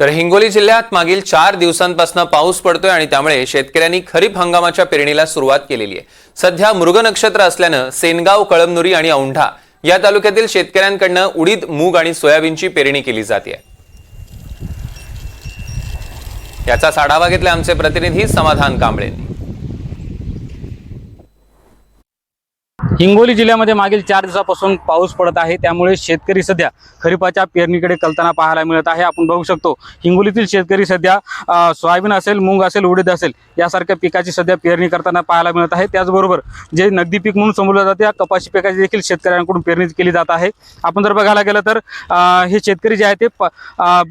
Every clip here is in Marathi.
तर हिंगोली जिल्ह्यात मागील चार दिवसांपासून पाऊस पडतोय आणि त्यामुळे शेतकऱ्यांनी खरीप हंगामाच्या पेरणीला सुरुवात केलेली आहे. सध्या मृग नक्षत्र असल्यानं सेनगाव कळमनुरी आणि औंढा या तालुक्यातील शेतकऱ्यांकडनं उडीद मूग आणि सोयाबीनची पेरणी केली जाते. याचाच आढावा घेतला आमचे प्रतिनिधी समाधान कांबळेंनी हिंगोली जिल्ह्यामध्ये मागील चार दिवसापासून पाऊस पडत आहे. त्यामुळे शेतकरी सध्या खरीपाच्या पेरणीकडे कलताना पाहायला मिळत आहे. आपण बघू शकतो हिंगोलीतील शेतकरी सध्या सोयाबीन असेल मूग असेल उडीद असेल यासारख्या पिकाची सध्या पेरणी करताना पाहायला मिळत आहे. त्याचबरोबर जे नगदी पीक म्हणून समजलं जाते या कपाशी पिकाची देखील शेतकऱ्यांकडून पेरणी केली जात आहे. आपण जर बघायला गेलं तर हे शेतकरी जे आहे ते प-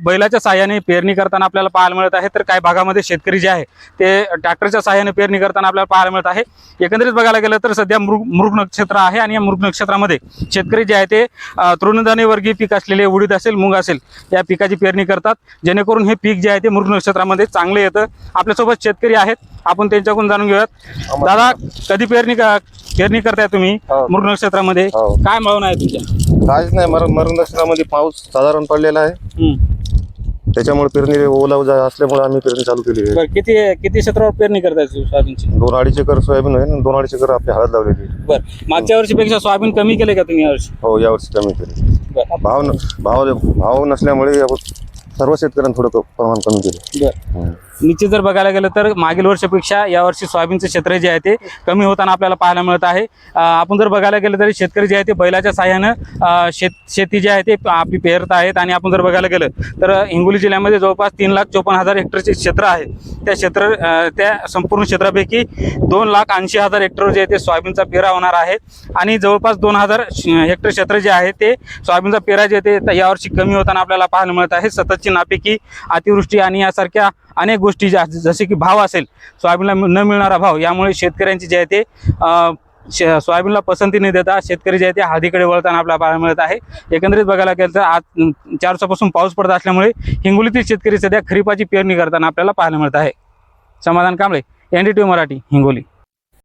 बैलाच्या साहाय्याने पेरणी करताना आपल्याला पाहायला मिळत आहे. तर काही भागामध्ये शेतकरी जे आहे ते ट्रॅक्टरच्या साहाय्याने पेरणी करताना आपल्याला पाहायला मिळत आहे. एकंदरीत बघायला गेलं तर सध्या मृग मृग नक्षत्र आहे आणि या मृग नक्षत्रामध्ये शेतकरी जे आहे ते अ, तृणधान्य वर्गीय पीक असलेले उडीद असेल मूग असेल या पिकाची पेरणी करतात. जेणेकरून हे पीक जे आहे ते मृग नक्षत्रामध्ये चांगले येतं. आपल्यासोबत शेतकरी आहेत. आपण त्यांच्याकडून जाणून घेऊयात. दादा कधी पेरणी का- पेरणी करताय तुम्ही हो. मृग नक्षत्रामध्ये हो. काय भावना आहे तुमच्या? काहीच नाही. मरण मरण दक्षिणामध्ये पाऊस साधारण पडलेला आहे. त्याच्यामुळे पेरणी ओला जा- असल्यामुळे आम्ही पेरणी चालू केली आहे. बरं किती किती क्षेत्रावर पेरणी करताय सोयाबीनची? दोन अडीच एकर सोयाबीन आहे आणि दोन अडीच एकर आपली हळद लावलेली आहे. बरं मागच्या वर्षीपेक्षा सोयाबीन कमी केले का तुम्ही यावर्षी हो यावर्षी कमी केली. बरं. भाव न- भाव भाव नसल्यामुळे सर्व शेतकऱ्यांनी थोडं क- प्रमाण कमी केले. बरं. हम्म. निश्चित जर बघायला गेलं तर मागील वर्षापेक्षा यावर्षी सोयाबीनचं क्षेत्र जे आहे ते कमी होताना आपल्याला पाहायला मिळत आहे. आपण जर बघायला गेलं तरी शेतकरी जे आहे ते बैलाच्या साह्यानं शेत शेती जी आहे ते आपली पेरत आहेत. आणि आपण जर बघायला गेलं तर हिंगोली जिल्ह्यामध्ये जवळपास तीन लाख चोपन्न हजार हेक्टरचे क्षेत्र आहे. त्या क्षेत्र त्या संपूर्ण क्षेत्रापैकी दोन लाख ऐंशी हजार हेक्टर जे आहे ते सोयाबीनचा पेरा होणार आहे. आणि जवळपास दोन हजार हेक्टर क्षेत्र जे आहे ते सोयाबीनचा पेरा जे आहे ते यावर्षी कमी होताना आपल्याला पाहायला मिळत आहे. सततची नापिकी अतिवृष्टी आणि यासारख्या अनेक गोष्टी ज्या जसे की भाव असेल सोयाबीनला न मिळणारा भाव यामुळे शेतकऱ्यांची जे आहे ते शे- सोयाबीनला पसंती न देता शेतकरी जे आहे ते हळदीकडे वळताना आपल्याला पाहायला मिळत आहे. एकंदरीत बघायला गेलं तर आज चार वर्षापासून पाऊस पडत असल्यामुळे हिंगोलीतील शेतकरी सध्या खरीपाची पेरणी करताना आपल्याला पाहायला मिळत आहे. Samadhan Kamble N D T Marathi Hingoli.